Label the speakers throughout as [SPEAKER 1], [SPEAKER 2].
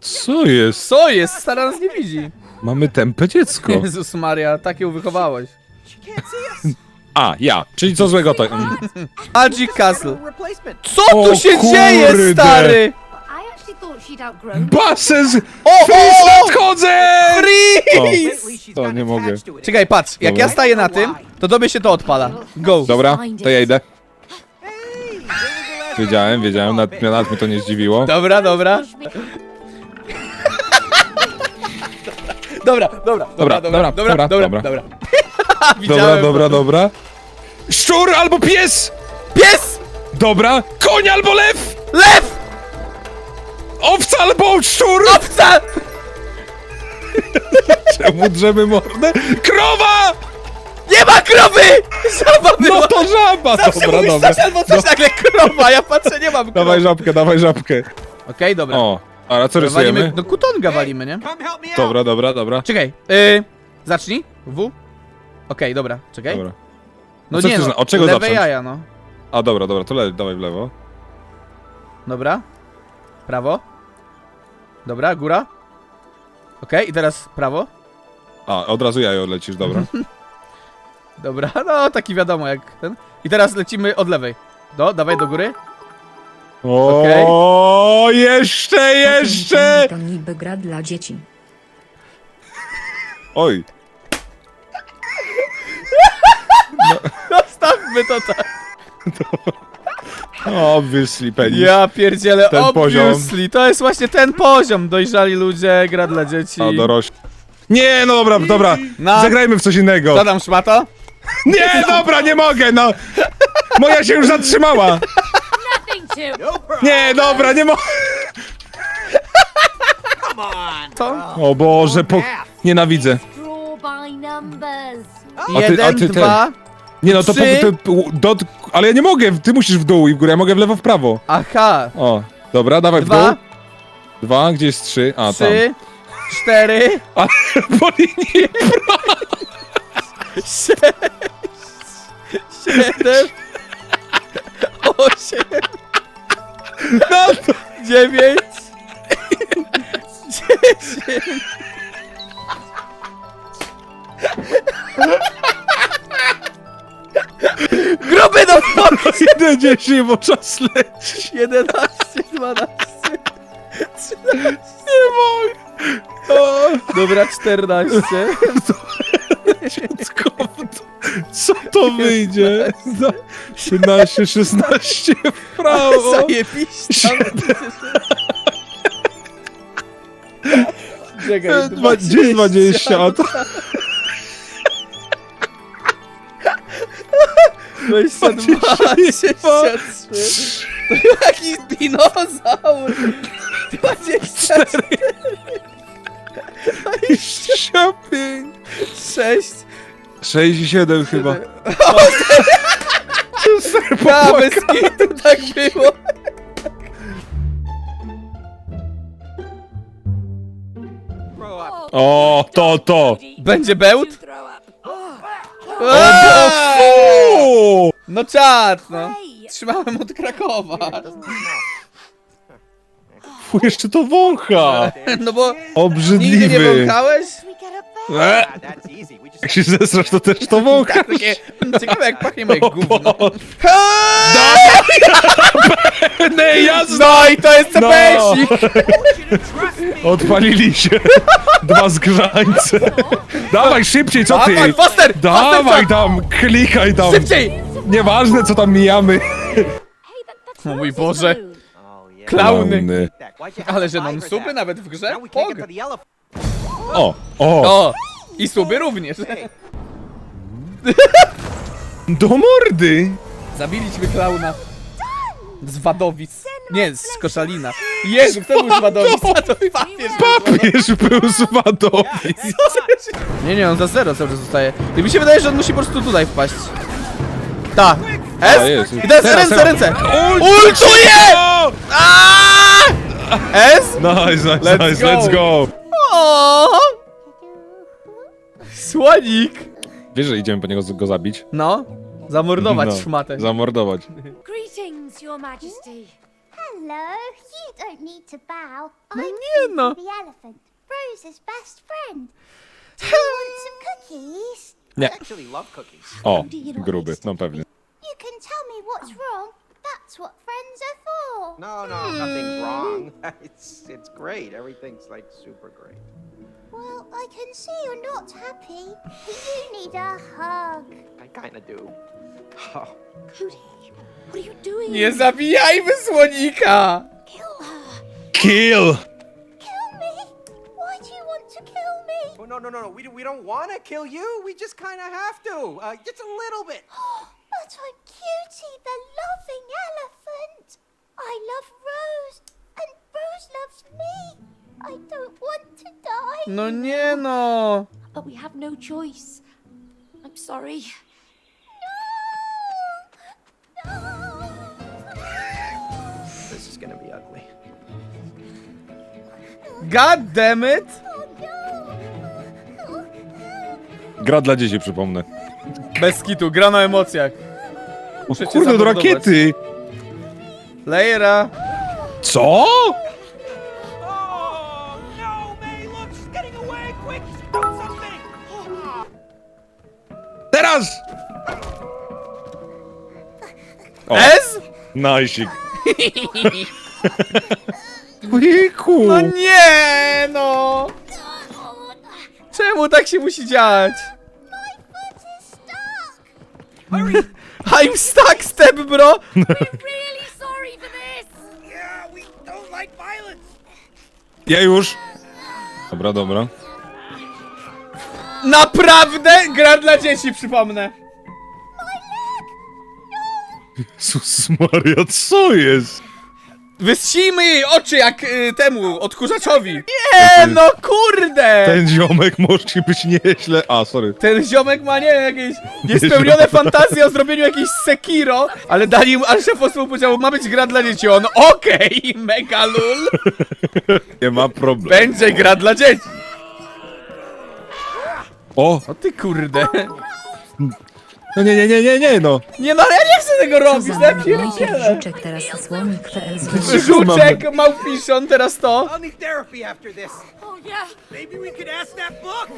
[SPEAKER 1] Co jest?
[SPEAKER 2] Co jest? Stara nas nie widzi.
[SPEAKER 1] Mamy tępe dziecko.
[SPEAKER 2] Jezus Maria, tak ją wychowałeś.
[SPEAKER 1] A, ja. Czyli co złego to... Mm.
[SPEAKER 2] Magic Castle.
[SPEAKER 3] Replacement.
[SPEAKER 2] Co
[SPEAKER 1] O
[SPEAKER 2] tu się dzieje,
[SPEAKER 1] kurde.
[SPEAKER 2] stary?
[SPEAKER 4] I actually thought she'd outgrown.
[SPEAKER 1] Basen z...
[SPEAKER 2] O, o, o!
[SPEAKER 1] nadchodzę!
[SPEAKER 2] Freeze!
[SPEAKER 3] Lately, she's
[SPEAKER 1] To
[SPEAKER 3] gotten
[SPEAKER 1] nie mogę.
[SPEAKER 3] attached to it.
[SPEAKER 2] Czekaj, patrz, jak
[SPEAKER 1] Dobra.
[SPEAKER 2] ja staję na tym, to tobie się to odpala. Go.
[SPEAKER 1] Dobra, to ja idę. Wiedziałem, wiedziałem, nad, nad mnie to nie zdziwiło.
[SPEAKER 2] Dobra, dobra. Dobra, dobra, dobra, dobra, dobra, dobra, dobra,
[SPEAKER 1] dobra.
[SPEAKER 2] dobra.
[SPEAKER 1] Dobra,
[SPEAKER 2] Widziałem
[SPEAKER 1] dobra, dobra. Szczur albo pies!
[SPEAKER 2] Pies!
[SPEAKER 1] Dobra. Koń albo lew!
[SPEAKER 2] Lew!
[SPEAKER 1] Owca albo szczur!
[SPEAKER 2] Owca!
[SPEAKER 1] Czemu drzemy mordę? Krowa!
[SPEAKER 2] Nie ma krowy! Żaba była!
[SPEAKER 1] No to żaba!
[SPEAKER 2] Zawsze
[SPEAKER 1] Dobra,
[SPEAKER 2] mówisz
[SPEAKER 1] dobra.
[SPEAKER 2] coś albo coś, nagle krowa, ja patrzę, nie mam krowy.
[SPEAKER 1] Dawaj żabkę, dawaj żabkę.
[SPEAKER 2] Okej, dobra.
[SPEAKER 1] O, a co
[SPEAKER 2] walimy,
[SPEAKER 1] rysujemy?
[SPEAKER 2] no kutonga walimy, nie?
[SPEAKER 3] Come help me out.
[SPEAKER 1] Dobra, dobra, dobra.
[SPEAKER 2] Czekaj, yy, zacznij. W. Okej, dobra, czekaj.
[SPEAKER 1] Dobra.
[SPEAKER 2] No
[SPEAKER 1] Co
[SPEAKER 2] nie
[SPEAKER 1] chcesz
[SPEAKER 2] no,
[SPEAKER 1] od czego
[SPEAKER 2] lewe
[SPEAKER 1] zacząć?
[SPEAKER 2] jaja, no.
[SPEAKER 1] A dobra, dobra, to le, dawaj w lewo.
[SPEAKER 2] Dobra. Prawo. Dobra, góra. Okej, i teraz prawo.
[SPEAKER 1] A, od razu jajo lecisz, dobra.
[SPEAKER 2] Dobra, no taki wiadomo jak ten. I teraz lecimy od lewej. Do, dawaj do góry.
[SPEAKER 1] O, jeszcze, jeszcze!
[SPEAKER 5] To niby gra dla dzieci.
[SPEAKER 1] Oj,
[SPEAKER 2] Zostawmy to tak.
[SPEAKER 1] obviously penis.
[SPEAKER 2] Ja pierdzielę,
[SPEAKER 1] Ten
[SPEAKER 2] obviously. To jest właśnie ten poziom. Dojrzali ludzie, gra dla dzieci.
[SPEAKER 1] A dorośli. Nie, no dobra, dobra.
[SPEAKER 2] No.
[SPEAKER 1] Zagrajmy w coś innego.
[SPEAKER 2] Co tam szmato?
[SPEAKER 1] Nie, dobra, nie mogę, no. Moja się już zatrzymała.
[SPEAKER 3] No.
[SPEAKER 1] Nie, dobra, nie.
[SPEAKER 3] Come on.
[SPEAKER 2] To?
[SPEAKER 1] O Boże, po... nienawidzę.
[SPEAKER 4] Draw by numbers.
[SPEAKER 1] A ty- a
[SPEAKER 2] Jeden,
[SPEAKER 1] ty ten-
[SPEAKER 2] dwa.
[SPEAKER 1] Nie no, to, po,
[SPEAKER 2] Trzy.
[SPEAKER 1] to do, Ale ja nie mogę, ty musisz w dół i w górę, ja mogę w lewo, w prawo.
[SPEAKER 2] Aha.
[SPEAKER 1] O, dobra, dawaj w
[SPEAKER 2] Dwa,
[SPEAKER 1] dół. Dwa, gdzie jest trzy? A,
[SPEAKER 2] trzy, cztery,
[SPEAKER 1] tam. Po linii.
[SPEAKER 2] sześć, siedem, osiem,
[SPEAKER 1] No, to...
[SPEAKER 2] dziewięć, dziesięć. Gruby do!
[SPEAKER 1] Jeden dziesięć, bo czas leci.
[SPEAKER 2] 11, 12, 13.
[SPEAKER 1] Nie mogę.
[SPEAKER 2] Dobra, 14.
[SPEAKER 1] dziecko, Co to wyjdzie? No, 17, 16 w prawo.
[SPEAKER 2] Zajebiście. Czekaj,
[SPEAKER 1] Dwa- Gdzie jest 20? A to
[SPEAKER 2] 22, 23. To jakiś dinozaur. 24,
[SPEAKER 1] 25.
[SPEAKER 2] 6.
[SPEAKER 1] 6 i 7 chyba.
[SPEAKER 2] Ja, bez kitu tak było.
[SPEAKER 1] O, to, to.
[SPEAKER 2] Będzie bełt?
[SPEAKER 1] Fu!
[SPEAKER 2] No czad, no. Trzymałem od Krakowa.
[SPEAKER 1] Fu, jeszcze to wącha.
[SPEAKER 2] No bo nigdy nie
[SPEAKER 1] Obrzydliwy.
[SPEAKER 2] wąchałeś?
[SPEAKER 1] E,
[SPEAKER 3] Ah, just
[SPEAKER 1] Jak się zesrasz, to też to wącha.
[SPEAKER 2] Tak, takie, ciekawe jak pachnie moje gówno. Hej!
[SPEAKER 1] Nie, jasno.
[SPEAKER 2] No i to jest CPS-ik!
[SPEAKER 1] Odpalili się. Dwa zgrzańce. Dawaj szybciej, co ty?
[SPEAKER 2] Dawaj, faster!
[SPEAKER 1] Dawaj tam, klikaj tam.
[SPEAKER 2] Szybciej!
[SPEAKER 1] Nieważne, co tam mijamy.
[SPEAKER 2] O mój
[SPEAKER 4] Rosie's
[SPEAKER 2] Boże. Klauny. Ale że non-supy
[SPEAKER 3] that?
[SPEAKER 2] nawet w grze? Pog.
[SPEAKER 1] O, o.
[SPEAKER 2] O! I suby również.
[SPEAKER 1] Do mordy.
[SPEAKER 2] Zabiliśmy klauna. Z Wadowic. Nie, z Koszalina. Jezu, kto był z Wadowic? Papież.
[SPEAKER 1] Papież był z Wadowic.
[SPEAKER 2] Nie, nie, on za zero cały czas zostaje. I mi się wydaje, że on musi po prostu tutaj wpaść. Ta.
[SPEAKER 1] A,
[SPEAKER 2] S?
[SPEAKER 1] jest.
[SPEAKER 2] I teraz
[SPEAKER 1] Teraz,
[SPEAKER 2] ręce,
[SPEAKER 1] teraz.
[SPEAKER 2] ręce!
[SPEAKER 1] Ult-
[SPEAKER 2] Ultuje!
[SPEAKER 1] O!
[SPEAKER 2] Aaaa! S?
[SPEAKER 1] Nice, nice,
[SPEAKER 2] Let's
[SPEAKER 1] nice,
[SPEAKER 2] go.
[SPEAKER 1] let's go.
[SPEAKER 2] O! Słonik!
[SPEAKER 1] Wiesz, że idziemy po niego z- go zabić?
[SPEAKER 2] No, zamordować
[SPEAKER 1] No,
[SPEAKER 2] szmatę.
[SPEAKER 1] Zamordować.
[SPEAKER 4] Greetings, Your Majesty.
[SPEAKER 5] Hello, you don't need to bow.
[SPEAKER 2] No
[SPEAKER 5] I'm
[SPEAKER 2] nie no.
[SPEAKER 5] the elephant, Rose's best friend. Do you want some cookies?
[SPEAKER 1] Nie.
[SPEAKER 3] actually love cookies.
[SPEAKER 1] O, gruby, no pewnie.
[SPEAKER 5] You can tell me what's wrong. That's what friends are for.
[SPEAKER 3] No, no, nothing's wrong. It's it's great. Everything's like super great.
[SPEAKER 5] Well, I can see you're not happy. You need a hug.
[SPEAKER 3] I kind of do. Oh,
[SPEAKER 4] Cody, what are you doing?
[SPEAKER 2] Nie zabijajmy słonika!
[SPEAKER 5] Kill her.
[SPEAKER 1] Kill!
[SPEAKER 5] Kill me? Why do you want to kill me?
[SPEAKER 3] oh no, no, no, no. We, we don't want to kill you. We just kind of have to. Uh, just a little bit.
[SPEAKER 5] Cutie, the loving elephant. I love Rose, and Rose loves me. I don't want to die.
[SPEAKER 2] No nie no!
[SPEAKER 4] But we have no choice. I'm sorry.
[SPEAKER 5] No!
[SPEAKER 3] This is gonna be ugly.
[SPEAKER 2] God damn it!
[SPEAKER 5] Oh no!
[SPEAKER 1] Gra dla dzieci, przypomnę.
[SPEAKER 2] Bez kitu, gra na emocjach.
[SPEAKER 1] O
[SPEAKER 2] Muszę cię
[SPEAKER 1] kurde, do
[SPEAKER 2] zamordować.
[SPEAKER 1] rakiety!
[SPEAKER 2] Lejera!
[SPEAKER 1] Co?
[SPEAKER 3] Oh no, May! Look, she's getting away! Quick, do something!
[SPEAKER 1] Teraz! O,
[SPEAKER 2] Ez?
[SPEAKER 1] najsik. Ojejku!
[SPEAKER 2] No nie no! Czemu tak się musi dziać? I'm stuck, step bro!
[SPEAKER 4] really sorry for this.
[SPEAKER 3] Yeah, we don't like violence.
[SPEAKER 1] Ja już. Dobra, dobra.
[SPEAKER 2] Naprawdę gra dla dzieci, przypomnę.
[SPEAKER 1] Jezus Maria, co jest?
[SPEAKER 2] Wyssijmy jej oczy jak y, temu, odkurzaczowi. Nie no kurde!
[SPEAKER 1] Ten ziomek może być nieźle. A, sorry.
[SPEAKER 2] Ten ziomek ma, nie wiem, jakieś niespełnione fantazje o zrobieniu jakiejś Sekiro, ale dali mu, ale szefostwo powiedział, ma być gra dla dzieci. On, okej, mega lul,
[SPEAKER 1] Nie ma problemu.
[SPEAKER 2] będzie gra dla dzieci.
[SPEAKER 1] O!
[SPEAKER 2] O ty kurde.
[SPEAKER 1] No nie, nie, nie, nie, nie, no.
[SPEAKER 2] Nie no, ale ja nie chcę tego robić,
[SPEAKER 6] Za
[SPEAKER 2] napierdzielę.
[SPEAKER 6] najpierw żuczek, teraz słonik.pl
[SPEAKER 2] Żuczek, małpiszon, teraz to.
[SPEAKER 4] Oh yeah.
[SPEAKER 3] Maybe we could ask that book.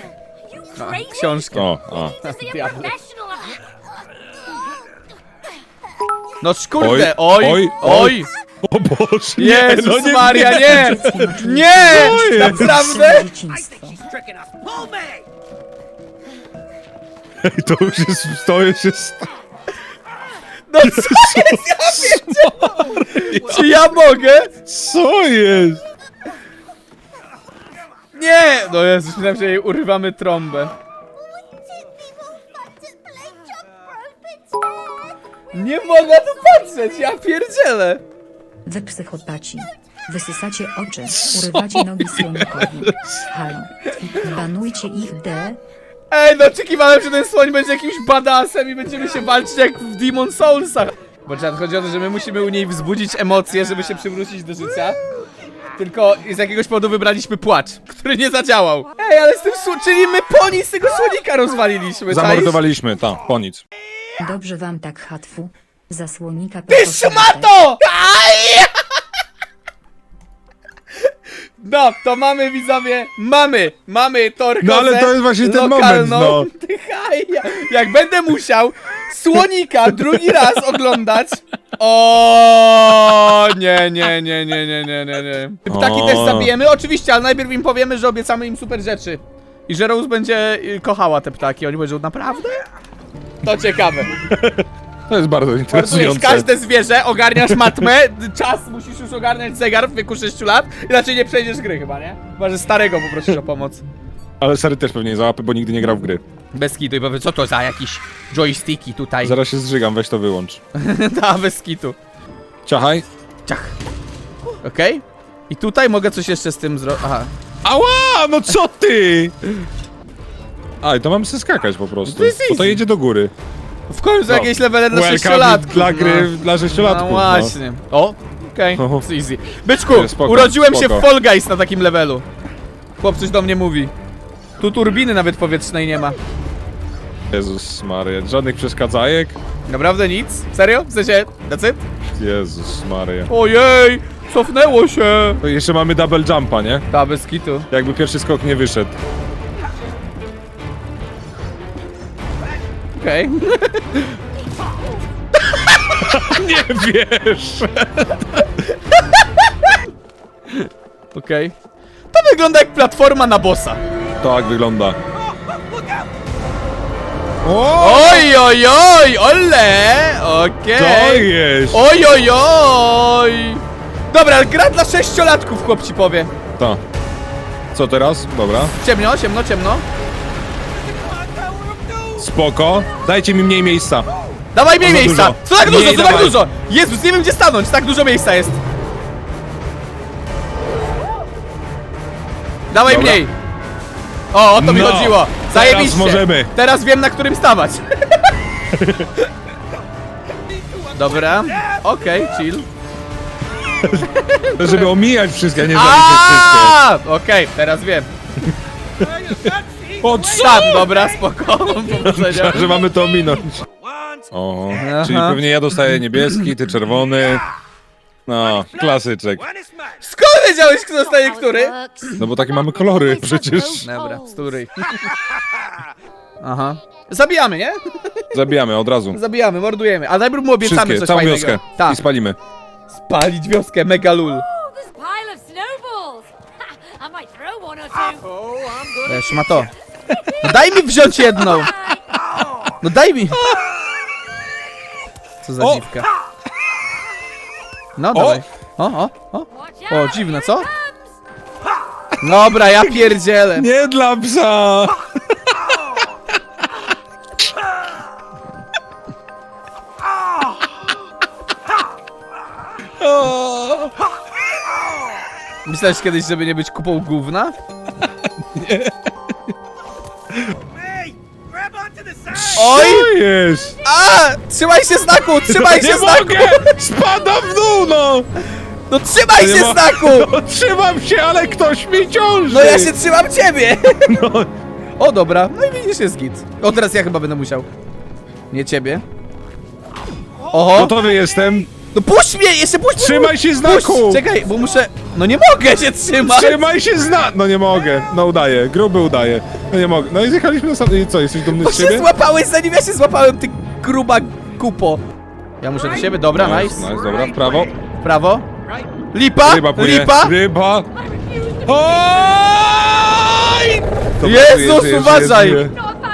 [SPEAKER 4] You crazy?
[SPEAKER 2] Książkę.
[SPEAKER 1] O, a
[SPEAKER 2] Diablo.
[SPEAKER 4] professional.
[SPEAKER 2] No kurde, oj, oj, oj.
[SPEAKER 1] O Boże, nie,
[SPEAKER 2] Jezus
[SPEAKER 1] no nie,
[SPEAKER 2] Maria, nie! Nie! Naprawdę?
[SPEAKER 6] Dzieciństwo.
[SPEAKER 1] Ej, To już jest, to już jest...
[SPEAKER 2] No co jest? Ja pierdzielę! Czy ja mogę?
[SPEAKER 1] Co jest?
[SPEAKER 2] Nie! No Jezus, myślałem, że jej urywamy trąbę. Nie mogę tu patrzeć, ja pierdzielę!
[SPEAKER 6] Wy psychopaci. Wysysacie oczy, urywacie nogi słonikowi. Halo. Banujcie ich D.
[SPEAKER 2] Ej, no oczekiwałem, że ten słoń będzie jakimś badasem i będziemy się walczyć jak w Demon Soulsach. Bo czad, chodzi o to, że my musimy u niej wzbudzić emocje, żeby się przywrócić do życia. Tylko z jakiegoś powodu wybraliśmy płacz, który nie zadziałał. Ej, ale z tym sło- czyli my po nic tego słonika rozwaliliśmy, czaisz?
[SPEAKER 1] Zamordowaliśmy, tam, po nic.
[SPEAKER 6] Dobrze wam tak hatfu. Za słonika
[SPEAKER 2] Ty szmato! Aj! No, to mamy widzowie, mamy, mamy torkozę
[SPEAKER 1] No, ale to jest właśnie ten
[SPEAKER 2] lokalną.
[SPEAKER 1] moment,
[SPEAKER 2] haja. Jak będę musiał słonika drugi raz oglądać, o nie, nie, nie, nie, nie, nie, nie, nie. Ptaki
[SPEAKER 1] O.
[SPEAKER 2] też zabijemy, oczywiście, ale najpierw im powiemy, że obiecamy im super rzeczy. I że Rose będzie y, kochała te ptaki. Oni powiedzą, naprawdę? To ciekawe.
[SPEAKER 1] To jest bardzo interesujące.
[SPEAKER 2] każde zwierzę, ogarniasz matmę, czas musisz już ogarniać zegar w wieku 6 lat, inaczej nie przejdziesz gry chyba, nie? Chyba, że starego poprosisz o pomoc.
[SPEAKER 1] Ale Sary też pewnie nie załapy, bo nigdy nie grał w gry.
[SPEAKER 2] Bez kitu i powie, co to za jakieś joysticki tutaj?
[SPEAKER 1] Zaraz się zżygam, weź to wyłącz.
[SPEAKER 2] Da, bez kitu.
[SPEAKER 1] Ciachaj.
[SPEAKER 2] Ciach. Okej? I tutaj mogę coś jeszcze z tym zrobić. Aha.
[SPEAKER 1] Ała, no co ty? A, i to mam se skakać po prostu.
[SPEAKER 2] To jest
[SPEAKER 1] Bo to
[SPEAKER 2] easy.
[SPEAKER 1] jedzie do góry.
[SPEAKER 2] W końcu
[SPEAKER 1] No.
[SPEAKER 2] jakieś levele dla
[SPEAKER 1] Welcome
[SPEAKER 2] 6-latków.
[SPEAKER 1] dla gry
[SPEAKER 2] no.
[SPEAKER 1] dla sześciolatków.
[SPEAKER 2] No właśnie. O, okej, okay. easy. Byczku,
[SPEAKER 1] Nie, spoko,
[SPEAKER 2] urodziłem się
[SPEAKER 1] spoko.
[SPEAKER 2] w Fall Guys na takim levelu. Chłop coś do mnie mówi. Tu turbiny nawet powietrznej nie ma.
[SPEAKER 1] Jezus Maria, żadnych przeszkadzajek.
[SPEAKER 2] Naprawdę nic? Serio? W sensie, that's it?
[SPEAKER 1] Jezus Maria.
[SPEAKER 2] Ojej, cofnęło się.
[SPEAKER 1] To jeszcze mamy double jumpa, nie?
[SPEAKER 2] Ta, bez kitu.
[SPEAKER 1] Jakby pierwszy skok nie wyszedł.
[SPEAKER 2] Okej.
[SPEAKER 1] Nie wiesz!
[SPEAKER 2] Okej. To wygląda jak platforma na bossa.
[SPEAKER 1] Tak wygląda. O!
[SPEAKER 2] Oj, oj, oj, ole!
[SPEAKER 1] To
[SPEAKER 2] Okej.
[SPEAKER 1] jest!
[SPEAKER 2] Oj, oj, oj! Dobra, gra dla sześciolatków, chłop ci powie.
[SPEAKER 1] To. Co teraz? Dobra.
[SPEAKER 2] Ciemno, ciemno, ciemno.
[SPEAKER 1] Spoko. Dajcie mi mniej miejsca.
[SPEAKER 2] Dawaj mniej
[SPEAKER 1] za
[SPEAKER 2] miejsca!
[SPEAKER 1] dużo.
[SPEAKER 2] Co tak dużo,
[SPEAKER 1] Mniej
[SPEAKER 2] co tak
[SPEAKER 1] dawaj.
[SPEAKER 2] dużo? Jezus, nie wiem gdzie stanąć, tak dużo miejsca jest. Dawaj
[SPEAKER 1] Dobra.
[SPEAKER 2] mniej. O, o to mi
[SPEAKER 1] No,
[SPEAKER 2] chodziło.
[SPEAKER 1] teraz
[SPEAKER 2] Zajebiście.
[SPEAKER 1] możemy.
[SPEAKER 2] Teraz wiem na którym stawać. Dobra, okej, chill.
[SPEAKER 1] Żeby omijać wszystkie, a nie zaliczyć wszystkie.
[SPEAKER 2] A, Okej, teraz wiem. Tak, dobra, spoko. Powodzenia.
[SPEAKER 1] Że mamy to ominąć. O, czyli pewnie ja dostaję niebieski, ty czerwony. No, klasyczek.
[SPEAKER 2] Skąd wiedziałeś, kto zostaje który?
[SPEAKER 1] No bo takie mamy kolory przecież.
[SPEAKER 2] Dobra, stury. Aha. Zabijamy, nie?
[SPEAKER 1] Zabijamy od razu.
[SPEAKER 2] Zabijamy, mordujemy. A najpierw mu obiecamy
[SPEAKER 1] Wszystkie,
[SPEAKER 2] coś
[SPEAKER 1] całą
[SPEAKER 2] fajnego.
[SPEAKER 1] wioskę.
[SPEAKER 2] Tak.
[SPEAKER 1] I spalimy.
[SPEAKER 2] Spalić wioskę, mega lul. Wiesz, ma to. No daj mi wziąć jedną. No daj mi. Co za
[SPEAKER 1] O!
[SPEAKER 2] dziwka. No dawaj. O, o, o. O, dziwne, co? Dobra, ja pierdzielę.
[SPEAKER 1] Nie dla psa! O!
[SPEAKER 2] Myślałeś kiedyś, żeby nie być kupą gówna? Oj!
[SPEAKER 1] Co jest?
[SPEAKER 2] A! Trzymaj się znaku! Trzymaj się
[SPEAKER 1] Nie
[SPEAKER 2] znaku!
[SPEAKER 1] mogę! Spadam w dół, no!
[SPEAKER 2] No trzymaj się
[SPEAKER 1] mo-
[SPEAKER 2] znaku!
[SPEAKER 1] No, trzymam się, ale ktoś mi ciąży!
[SPEAKER 2] No ja się trzymam ciebie!
[SPEAKER 1] No,
[SPEAKER 2] O dobra, no i widzisz jest git. O teraz ja chyba będę musiał. Nie ciebie. Oho!
[SPEAKER 1] gotowy jestem.
[SPEAKER 2] No puść mnie! Jeszcze puść mnie!
[SPEAKER 1] Trzymaj się znaku!
[SPEAKER 2] Puść! Czekaj, bo muszę... No nie mogę się trzymać!
[SPEAKER 1] Trzymaj się zna... No nie mogę. No udaję. Gruby udaje. No nie mogę. No i zjechaliśmy na sam... I co, jesteś dumny
[SPEAKER 2] Bo
[SPEAKER 1] z
[SPEAKER 2] się
[SPEAKER 1] siebie?
[SPEAKER 2] złapałeś zanim ja się złapałem, ty gruba kupo. Ja muszę do siebie, dobra, nice.
[SPEAKER 1] Nice, dobra, w prawo.
[SPEAKER 2] W prawo. Lipa!
[SPEAKER 1] Ryba płynie.
[SPEAKER 2] Lipa!
[SPEAKER 1] Ryba! Oj! Dobra,
[SPEAKER 2] Jezus, uważaj!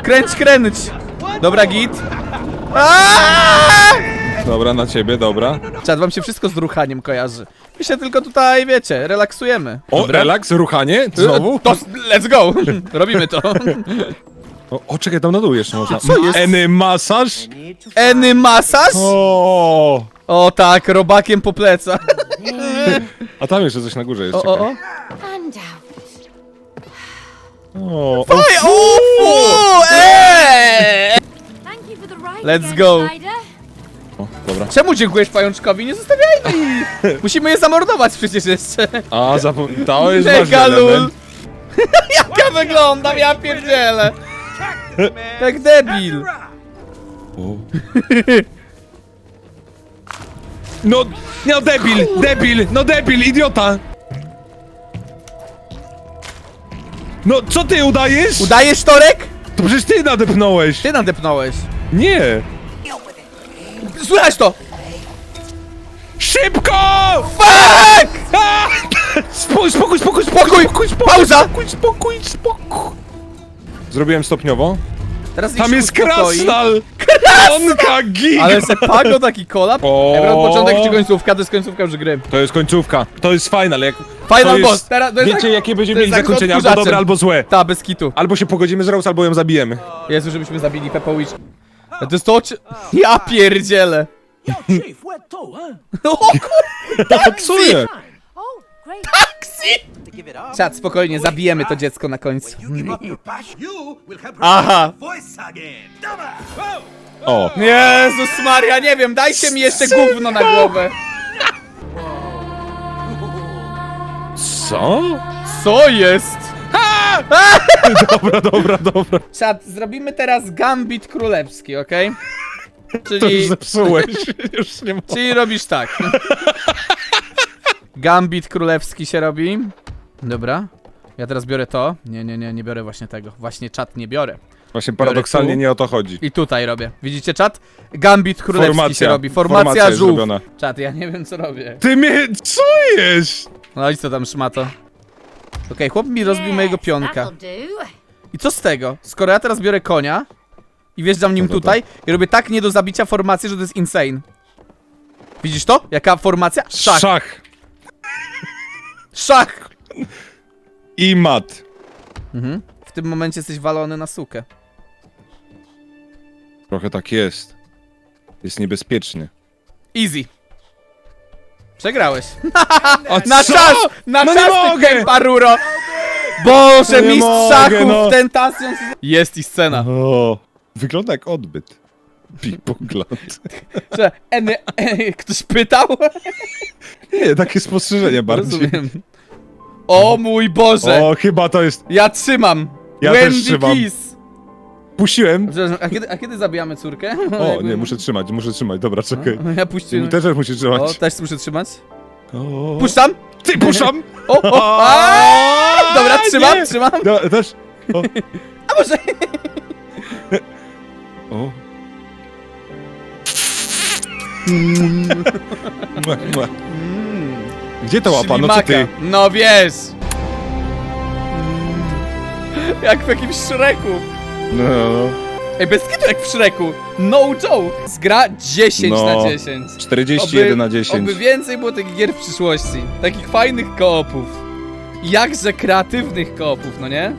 [SPEAKER 2] Kręć, kręć! Dobra, git. Aaaa!
[SPEAKER 1] Dobra, na ciebie, dobra.
[SPEAKER 2] Czad, wam się wszystko z ruchaniem kojarzy. My się tylko tutaj, wiecie, relaksujemy.
[SPEAKER 1] O, relaks, ruchanie? Znowu?
[SPEAKER 2] To, let's go! Robimy to.
[SPEAKER 1] O, o, czekaj, tam na dół jeszcze można.
[SPEAKER 2] Co jest?
[SPEAKER 1] Eny masaż?
[SPEAKER 2] Eny masaż?
[SPEAKER 1] O,
[SPEAKER 2] O tak, robakiem po plecach.
[SPEAKER 1] A tam jeszcze coś na górze jest,
[SPEAKER 2] O, o, o.
[SPEAKER 1] czekaj.
[SPEAKER 4] And out.
[SPEAKER 1] O, o,
[SPEAKER 2] o, fu, eee!
[SPEAKER 4] Thank you for the ride.
[SPEAKER 2] Let's
[SPEAKER 4] again,
[SPEAKER 2] go.
[SPEAKER 1] O, dobra.
[SPEAKER 2] Czemu dziękujesz pajączkowi? Nie zostawiajmy ich! Musimy je zamordować przecież jeszcze.
[SPEAKER 1] A, zapom- to jest
[SPEAKER 2] Mega
[SPEAKER 1] ważny
[SPEAKER 2] lul.
[SPEAKER 1] element.
[SPEAKER 2] Jak ja wyglądam, ja pierdzielę. Jak debil.
[SPEAKER 1] O. No, no debil, debil, no debil, idiota! No, co ty udajesz?
[SPEAKER 2] Udajesz Torek?
[SPEAKER 1] To przecież ty nadepnąłeś!
[SPEAKER 2] Ty nadepnąłeś.
[SPEAKER 1] Nie!
[SPEAKER 2] Słychać to!
[SPEAKER 1] Szybko!
[SPEAKER 2] Fuck!
[SPEAKER 1] A! Spokój, spokój, spokój,
[SPEAKER 2] Spokój!
[SPEAKER 1] spokój, spokój,
[SPEAKER 2] Pauza!
[SPEAKER 1] spokój, spokój, spokój. Zrobiłem stopniowo.
[SPEAKER 2] Teraz niech
[SPEAKER 1] Tam
[SPEAKER 2] się
[SPEAKER 1] jest
[SPEAKER 2] uspokoi.
[SPEAKER 1] krasnal! Onka giga!
[SPEAKER 2] Ale se pago taki kolab?
[SPEAKER 1] O.
[SPEAKER 2] Ebron, początek czy końcówka? To jest końcówka już gry.
[SPEAKER 1] To jest końcówka, to jest final. Jak,
[SPEAKER 2] Final
[SPEAKER 1] jest,
[SPEAKER 2] boss, teraz- to jest
[SPEAKER 1] Wiecie
[SPEAKER 2] tak-
[SPEAKER 1] jakie będziemy
[SPEAKER 2] to jest
[SPEAKER 1] mieli
[SPEAKER 2] tak z
[SPEAKER 1] zakończenie, albo
[SPEAKER 2] odkurzaczem.
[SPEAKER 1] dobre, albo złe.
[SPEAKER 2] Ta, bez kitu.
[SPEAKER 1] Albo się pogodzimy z Rose, albo ją zabijemy.
[SPEAKER 2] Jezu, żebyśmy zabili Peppa Witch. A To jest to, czy... Ja pierdzielę. O kur...
[SPEAKER 1] Jest?
[SPEAKER 4] Oh, great.
[SPEAKER 3] To give it up.
[SPEAKER 2] Czad, spokojnie, zabijemy to dziecko na końcu.
[SPEAKER 7] You give up your bash, you will have
[SPEAKER 2] Aha.
[SPEAKER 7] voice again.
[SPEAKER 1] O.
[SPEAKER 2] Jezus Maria, nie wiem, dajcie mi jeszcze gówno na głowę.
[SPEAKER 1] Co?
[SPEAKER 2] Co jest?
[SPEAKER 1] Dobra, dobra, dobra.
[SPEAKER 2] Czad, zrobimy teraz gambit królewski, okej?
[SPEAKER 1] To już
[SPEAKER 2] Czyli,
[SPEAKER 1] zepsułeś. już nie mogę.
[SPEAKER 2] czyli robisz tak. Gambit królewski się robi. Dobra. Ja teraz biorę to. Nie, nie, nie, nie biorę właśnie tego. Właśnie czat nie biorę.
[SPEAKER 1] Właśnie paradoksalnie
[SPEAKER 2] tu.
[SPEAKER 1] nie o to chodzi.
[SPEAKER 2] I tutaj robię. Widzicie czat? Gambit królewski
[SPEAKER 1] Formacja.
[SPEAKER 2] się robi. Formacja,
[SPEAKER 1] Formacja jest
[SPEAKER 2] żółw.
[SPEAKER 1] zrobiona.
[SPEAKER 2] Czat, ja nie wiem co robię.
[SPEAKER 1] Ty mnie... Co jest?
[SPEAKER 2] No i co tam szmato? Okej, chłop mi rozbił mojego pionka. I co z tego? Skoro ja teraz biorę konia i wjeżdżam nim
[SPEAKER 1] No
[SPEAKER 2] tutaj i robię tak nie do zabicia formację, że to jest insane. Widzisz to? Jaka formacja? Szach.
[SPEAKER 1] Szach.
[SPEAKER 2] Szach!
[SPEAKER 1] I mat.
[SPEAKER 2] Mhm. W tym momencie jesteś walony na sukę.
[SPEAKER 1] Trochę tak jest. Jest niebezpiecznie.
[SPEAKER 2] Easy. Przegrałeś. Na
[SPEAKER 1] co?
[SPEAKER 2] czas! Na
[SPEAKER 1] No nie
[SPEAKER 2] czas, ty
[SPEAKER 1] mogę!
[SPEAKER 2] Kemparuro! Boże,
[SPEAKER 1] No nie
[SPEAKER 2] mistrz
[SPEAKER 1] mogę,
[SPEAKER 2] szachów,
[SPEAKER 1] no.
[SPEAKER 2] tentacją... Jest i scena.
[SPEAKER 1] O, wygląda jak odbyt. Big pogląd.
[SPEAKER 2] Że, eny, ktoś pytał?
[SPEAKER 1] Nie, takie spostrzeżenie bardziej.
[SPEAKER 2] Rozumiem. O mój Boże!
[SPEAKER 1] O, chyba to jest...
[SPEAKER 2] Ja trzymam!
[SPEAKER 1] Ja też
[SPEAKER 2] Wendy
[SPEAKER 1] trzymam.
[SPEAKER 2] Kiss!
[SPEAKER 1] Puściłem.
[SPEAKER 2] Przepraszam, A kiedy, a kiedy zabijamy córkę?
[SPEAKER 1] O, nie, muszę trzymać, muszę trzymać. Dobra, czekaj.
[SPEAKER 2] Ja
[SPEAKER 1] Ty
[SPEAKER 2] puściłem.
[SPEAKER 1] też musisz
[SPEAKER 2] O,
[SPEAKER 1] trzymać.
[SPEAKER 2] też muszę trzymać.
[SPEAKER 1] O.
[SPEAKER 2] Puszczam!
[SPEAKER 1] Ty, puszczam!
[SPEAKER 2] O, o! Aaaa! Dobra, trzymam,
[SPEAKER 1] nie.
[SPEAKER 2] trzymam!
[SPEAKER 1] No, też. O.
[SPEAKER 2] A może...
[SPEAKER 1] o. Mua, mua. Gdzie to łapa? No co ty?
[SPEAKER 2] Ślimaka. No wiesz! Jak w jakimś Shreku.
[SPEAKER 1] No, no.
[SPEAKER 2] Ej, bez kitu jak w Shreku. No joke. Zgra 10
[SPEAKER 1] No.
[SPEAKER 2] na 10.
[SPEAKER 1] 41 na 10.
[SPEAKER 2] Oby więcej było takich gier w przyszłości. Takich fajnych koopów. Jakże kreatywnych koopów, no nie?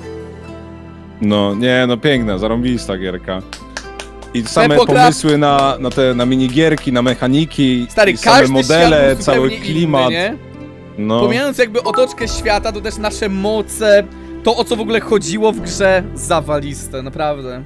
[SPEAKER 1] No, nie, no piękna, zarąbista gierka. I same pomysły na, na te na minigierki, na mechaniki,
[SPEAKER 2] Stary,
[SPEAKER 1] i same
[SPEAKER 2] każdy
[SPEAKER 1] modele,
[SPEAKER 2] świat był
[SPEAKER 1] cały
[SPEAKER 2] zupełnie
[SPEAKER 1] klimat.
[SPEAKER 2] Inny, nie?
[SPEAKER 1] No,
[SPEAKER 2] Pomijając jakby otoczkę świata, to też nasze moce, to o co w ogóle chodziło w grze, zawaliste, naprawdę.